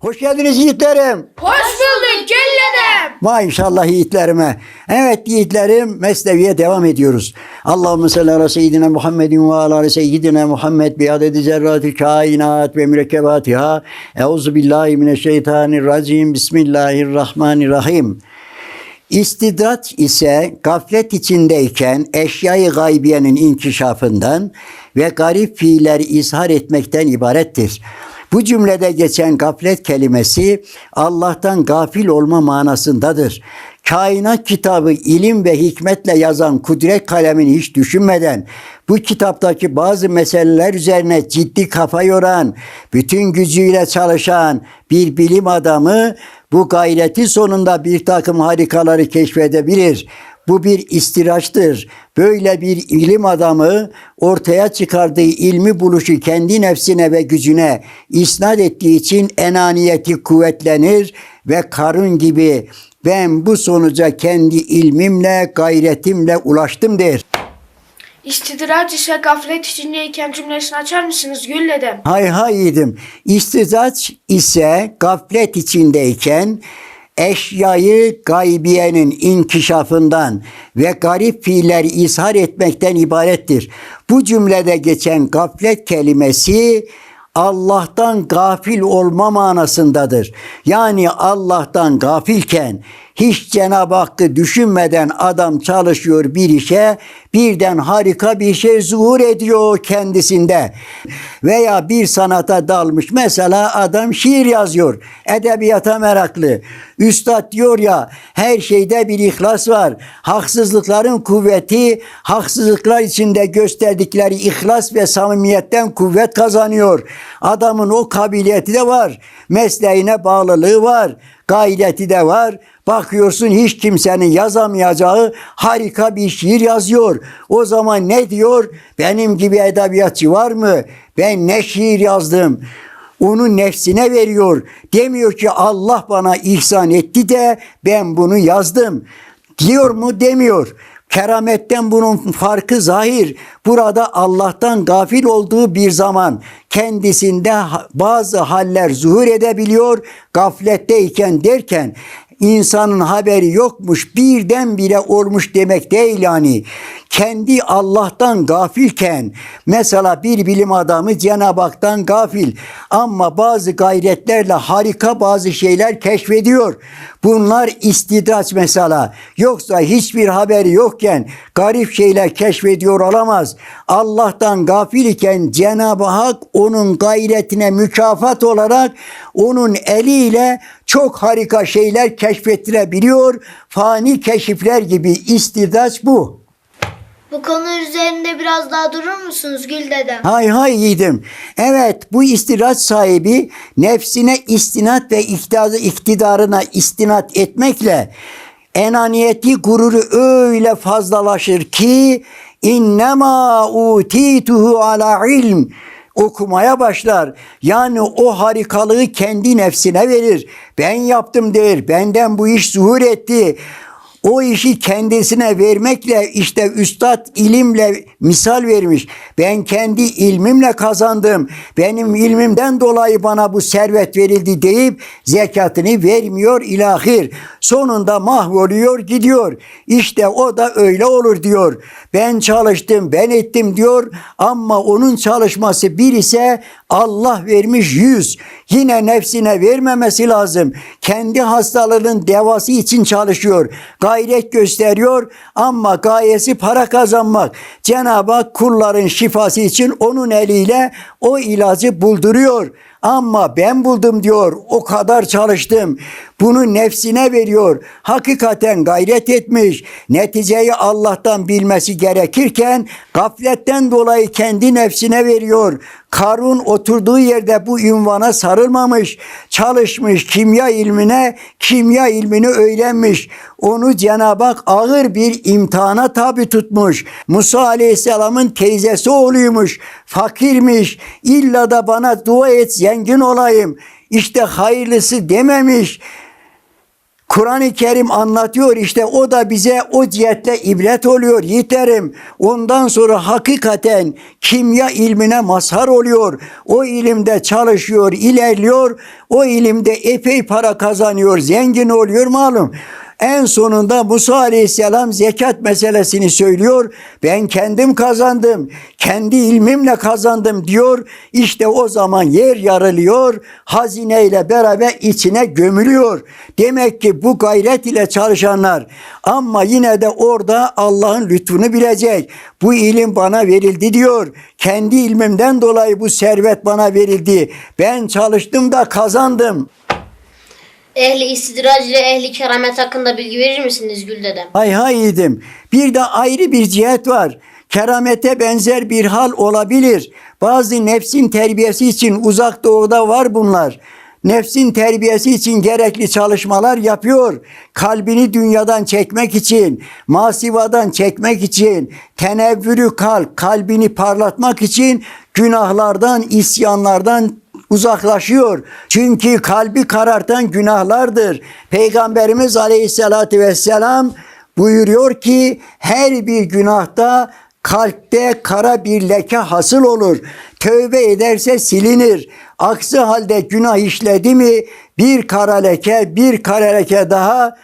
Hoş geldiniz yiğitlerim. Hoş bulduk Celle'dem. Maşallah yiğitlerime. Evet yiğitlerim Mesnevi'ye devam ediyoruz. Allahümme salli ala seyyidina Muhammedin ve ala seyyidina Muhammed bi adedi zerrati kainat ve mürekkebatiha. Euzu billahi mineşşeytanirracim. Bismillahirrahmanirrahim. İstidat ise gaflet içindeyken eşyayı gaybiyenin inkişafından ve garip fiilleri izhar etmekten ibarettir. Bu cümlede geçen gaflet kelimesi Allah'tan gafil olma manasındadır. Kainat kitabı ilim ve hikmetle yazan kudret kalemini hiç düşünmeden bu kitaptaki bazı meseleler üzerine ciddi kafa yoran, bütün gücüyle çalışan bir bilim adamı bu gayreti sonunda bir takım harikaları keşfedebilir. Bu bir istiraçtır. Böyle bir ilim adamı ortaya çıkardığı ilmi buluşu kendi nefsine ve gücüne isnat ettiği için enaniyeti kuvvetlenir ve karın gibi ben bu sonuca kendi ilmimle, gayretimle ulaştım der. İstidraç ise gaflet içindeyken cümlesini açar mısınız Gülledem? Hay hay yiğidim. İstizaç ise gaflet içindeyken eşyayı gaybiyenin inkişafından ve garip fiiller izhar etmekten ibarettir. Bu cümlede geçen gaflet kelimesi Allah'tan gafil olma manasındadır. Yani Allah'tan gafilken hiç Cenab-ı Hakk'ı düşünmeden adam çalışıyor bir işe birden harika bir şey zuhur ediyor kendisinde. Veya bir sanata dalmış mesela adam şiir yazıyor edebiyata meraklı. Üstad diyor ya her şeyde bir ihlas var. Haksızlıkların kuvveti haksızlıklar içinde gösterdikleri ihlas ve samimiyetten kuvvet kazanıyor. Adamın o kabiliyeti de var. Mesleğine bağlılığı var. Gayreti de var. Bakıyorsun hiç kimsenin yazamayacağı harika bir şiir yazıyor. O zaman ne diyor? Benim gibi edebiyatçı var mı? Ben ne şiir yazdım? Onu nefsine veriyor. Demiyor ki Allah bana ihsan etti de ben bunu yazdım. Diyor mu? Demiyor. Kerametten bunun farkı zahir. Burada Allah'tan gafil olduğu bir zaman kendisinde bazı haller zuhur edebiliyor. Gafletteyken derken insanın haberi yokmuş birdenbire olmuş demek değil yani. Kendi Allah'tan gafilken mesela bir bilim adamı Cenab-ı Hak'tan gafil ama bazı gayretlerle harika bazı şeyler keşfediyor. Bunlar istidraç mesela. Yoksa hiçbir haberi yokken garip şeyler keşfediyor olamaz. Allah'tan gafil iken Cenab-ı Hak onun gayretine mükafat olarak onun eliyle çok harika şeyler keşfettirebiliyor. Fani keşifler gibi istidraç bu. Bu konu üzerinde biraz daha durur musunuz Gül dedem? Hay hay yiğidim. Evet bu istiraç sahibi nefsine istinat ve iktidarı, iktidarına istinat etmekle enaniyeti gururu öyle fazlalaşır ki innema utituhu ala ilm okumaya başlar. Yani o harikalığı kendi nefsine verir. Ben yaptım der. Benden bu iş zuhur etti. O işi kendisine vermekle işte üstad ilimle misal vermiş. Ben kendi ilmimle kazandım. Benim ilmimden dolayı bana bu servet verildi deyip zekatını vermiyor ilahir. Sonunda mahvoluyor gidiyor. İşte o da öyle olur diyor. Ben çalıştım ben ettim diyor ama onun çalışması bir ise Allah vermiş yüz. Yine nefsine vermemesi lazım. Kendi hastalığının devası için çalışıyor. Gayret gösteriyor ama gayesi para kazanmak. Cenab-ı Hak kulların şifası için onun eliyle o ilacı bulduruyor. Ama ben buldum diyor. O kadar çalıştım. Bunu nefsine veriyor. Hakikaten gayret etmiş. Neticeyi Allah'tan bilmesi gerekirken gafletten dolayı kendi nefsine veriyor. Karun oturduğu yerde bu ünvana sarılmamış. Çalışmış kimya ilmine, kimya ilmini öğrenmiş. Onu Cenab-ı Hak ağır bir imtihana tabi tutmuş. Musa Aleyhisselam'ın teyzesi oğluymuş. Fakirmiş. İlla da bana dua et zengin olayım. İşte hayırlısı dememiş. Kur'an-ı Kerim anlatıyor işte o da bize o cihetle ibret oluyor yiğitlerim. Ondan sonra hakikaten kimya ilmine mazhar oluyor. O ilimde çalışıyor, ilerliyor. O ilimde epey para kazanıyor, zengin oluyor malum. En sonunda Musa Aleyhisselam zekat meselesini söylüyor. Ben kendim kazandım. Kendi ilmimle kazandım diyor. İşte o zaman yer yarılıyor. Hazineyle beraber içine gömülüyor. Demek ki bu gayret ile çalışanlar ama yine de orada Allah'ın lütfunu bilecek. Bu ilim bana verildi diyor. Kendi ilmimden dolayı bu servet bana verildi. Ben çalıştım da kazandım. Ehli istidrac ile ehli keramet hakkında bilgi verir misiniz Gül dedem? Hay hay yiğidim. Bir de ayrı bir cihet var. Keramete benzer bir hal olabilir. Bazı nefsin terbiyesi için uzak doğuda var bunlar. Nefsin terbiyesi için gerekli çalışmalar yapıyor. Kalbini dünyadan çekmek için, masivadan çekmek için, tenevvürü kalp, kalbini parlatmak için günahlardan, isyanlardan uzaklaşıyor. Çünkü kalbi karartan günahlardır. Peygamberimiz Aleyhisselatü Vesselam buyuruyor ki her bir günahta kalpte kara bir leke hasıl olur. Tövbe ederse silinir. Aksi halde günah işledi mi bir kara leke bir kara leke daha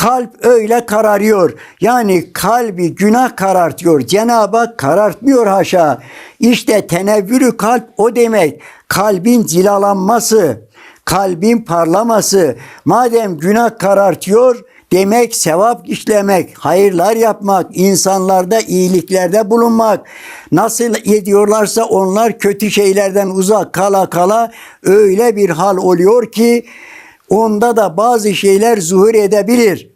Kalp öyle kararıyor. Yani kalbi günah karartıyor. Cenab-ı Hak karartmıyor haşa. İşte tenevvürü kalp o demek. Kalbin cilalanması, kalbin parlaması. Madem günah karartıyor, demek sevap işlemek, hayırlar yapmak, insanlarda iyiliklerde bulunmak. Nasıl ediyorlarsa onlar kötü şeylerden uzak kala kala öyle bir hal oluyor ki onda da bazı şeyler zuhur edebilir.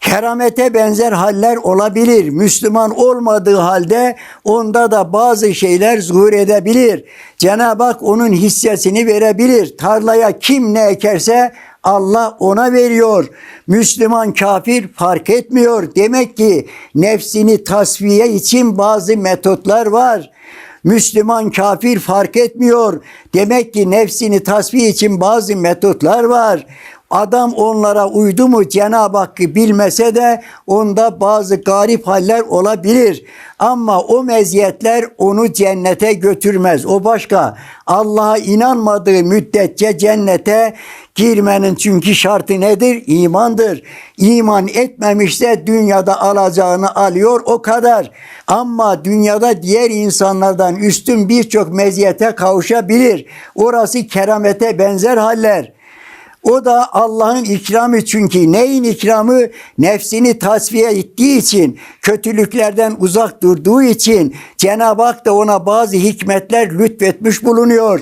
Keramete benzer haller olabilir. Müslüman olmadığı halde onda da bazı şeyler zuhur edebilir. Cenab-ı Hak onun hissesini verebilir. Tarlaya kim ne ekerse Allah ona veriyor. Müslüman kafir fark etmiyor. Demek ki nefsini tasfiye için bazı metotlar var. Müslüman kafir fark etmiyor. Demek ki nefsini tasfiye için bazı metotlar var. Adam onlara uydu mu Cenab-ı Hakk'ı bilmese de onda bazı garip haller olabilir. Ama o meziyetler onu cennete götürmez. O başka. Allah'a inanmadığı müddetçe cennete girmenin çünkü şartı nedir? İmandır. İman etmemişse dünyada alacağını alıyor o kadar. Ama dünyada diğer insanlardan üstün birçok meziyete kavuşabilir. Orası keramete benzer haller. O da Allah'ın ikramı çünkü neyin ikramı? Nefsini tasfiye ettiği için, kötülüklerden uzak durduğu için Cenab-ı Hak da ona bazı hikmetler lütfetmiş bulunuyor.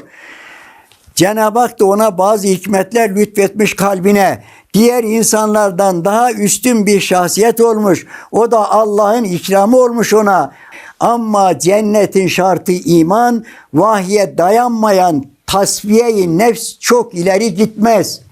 Cenab-ı Hak da ona bazı hikmetler lütfetmiş kalbine. Diğer insanlardan daha üstün bir şahsiyet olmuş. O da Allah'ın ikramı olmuş ona. Ama cennetin şartı iman, vahye dayanmayan tasfiye-i nefs çok ileri gitmez.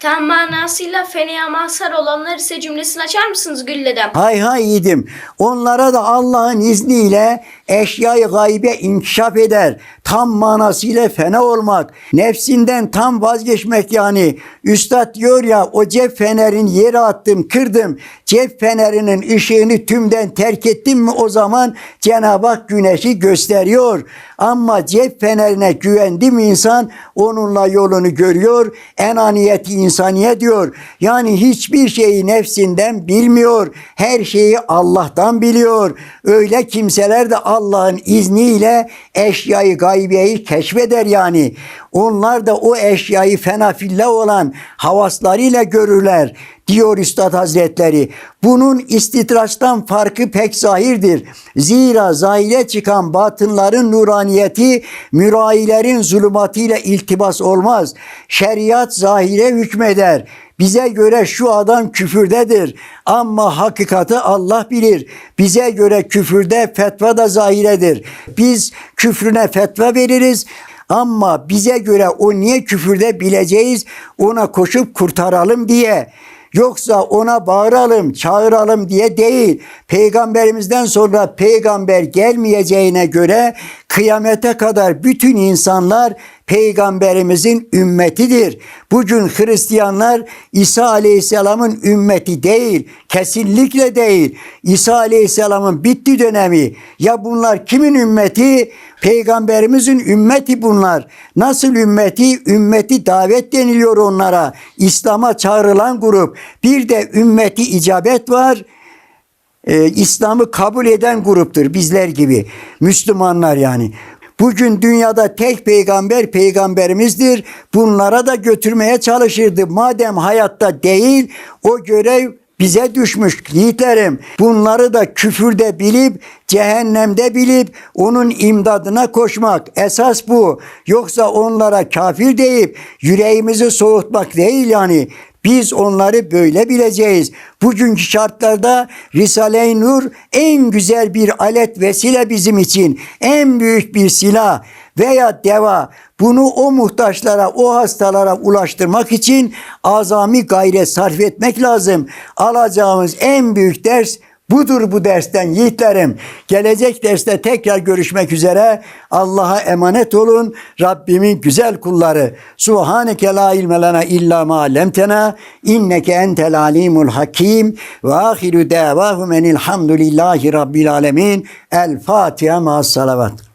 Tam manasıyla feneye mazhar olanlar ise cümlesini açar mısınız Gül dedem? Hay hay yiğidim. Onlara da Allah'ın izniyle eşyayı gaybe inkişaf eder. Tam manasıyla fena olmak. Nefsinden tam vazgeçmek yani. Üstad diyor ya o cep fenerin yere attım kırdım. Cep fenerinin ışığını tümden terk ettim mi o zaman Cenab-ı Hak güneşi gösteriyor. Ama cep fenerine güvendi mi insan onunla yolunu görüyor. Enaniyeti insaniye diyor. Yani hiçbir şeyi nefsinden bilmiyor. Her şeyi Allah'tan biliyor. Öyle kimseler de Allah'ın izniyle eşyayı gaybiyeyi keşfeder yani. Onlar da o eşyayı fenafillah olan havaslarıyla görürler diyor Üstad Hazretleri. Bunun istitraçtan farkı pek zahirdir. Zira zahire çıkan batınların nuraniyeti mürailerin zulümatıyla iltibas olmaz. Şeriat zahire hükmeder. Bize göre şu adam küfürdedir ama hakikati Allah bilir. Bize göre küfürde fetva da zahiredir. Biz küfrüne fetva veririz. Ama bize göre o niye küfürde bileceğiz ona koşup kurtaralım diye. Yoksa ona bağıralım, çağıralım diye değil. Peygamberimizden sonra peygamber gelmeyeceğine göre kıyamete kadar bütün insanlar peygamberimizin ümmetidir. Bugün Hristiyanlar İsa Aleyhisselam'ın ümmeti değil, kesinlikle değil. İsa Aleyhisselam'ın bitti dönemi. Ya bunlar kimin ümmeti? Peygamberimizin ümmeti bunlar. Nasıl ümmeti? Ümmeti davet deniliyor onlara. İslam'a çağrılan grup. Bir de ümmeti icabet var e, İslam'ı kabul eden gruptur bizler gibi. Müslümanlar yani. Bugün dünyada tek peygamber peygamberimizdir. Bunlara da götürmeye çalışırdı. Madem hayatta değil o görev bize düşmüş yiğitlerim. Bunları da küfürde bilip cehennemde bilip onun imdadına koşmak esas bu. Yoksa onlara kafir deyip yüreğimizi soğutmak değil yani. Biz onları böyle bileceğiz. Bugünkü şartlarda Risale-i Nur en güzel bir alet vesile bizim için. En büyük bir silah veya deva. Bunu o muhtaçlara, o hastalara ulaştırmak için azami gayret sarf etmek lazım. Alacağımız en büyük ders Budur bu dersten yiğitlerim. Gelecek derste tekrar görüşmek üzere. Allah'a emanet olun. Rabbimin güzel kulları. Subhaneke la ilme lena illa ma allamtena. İnneke entel alimul hakim. Ve ahiru davahum enilhamdülillahi rabbil alemin. El Fatiha ma salavat.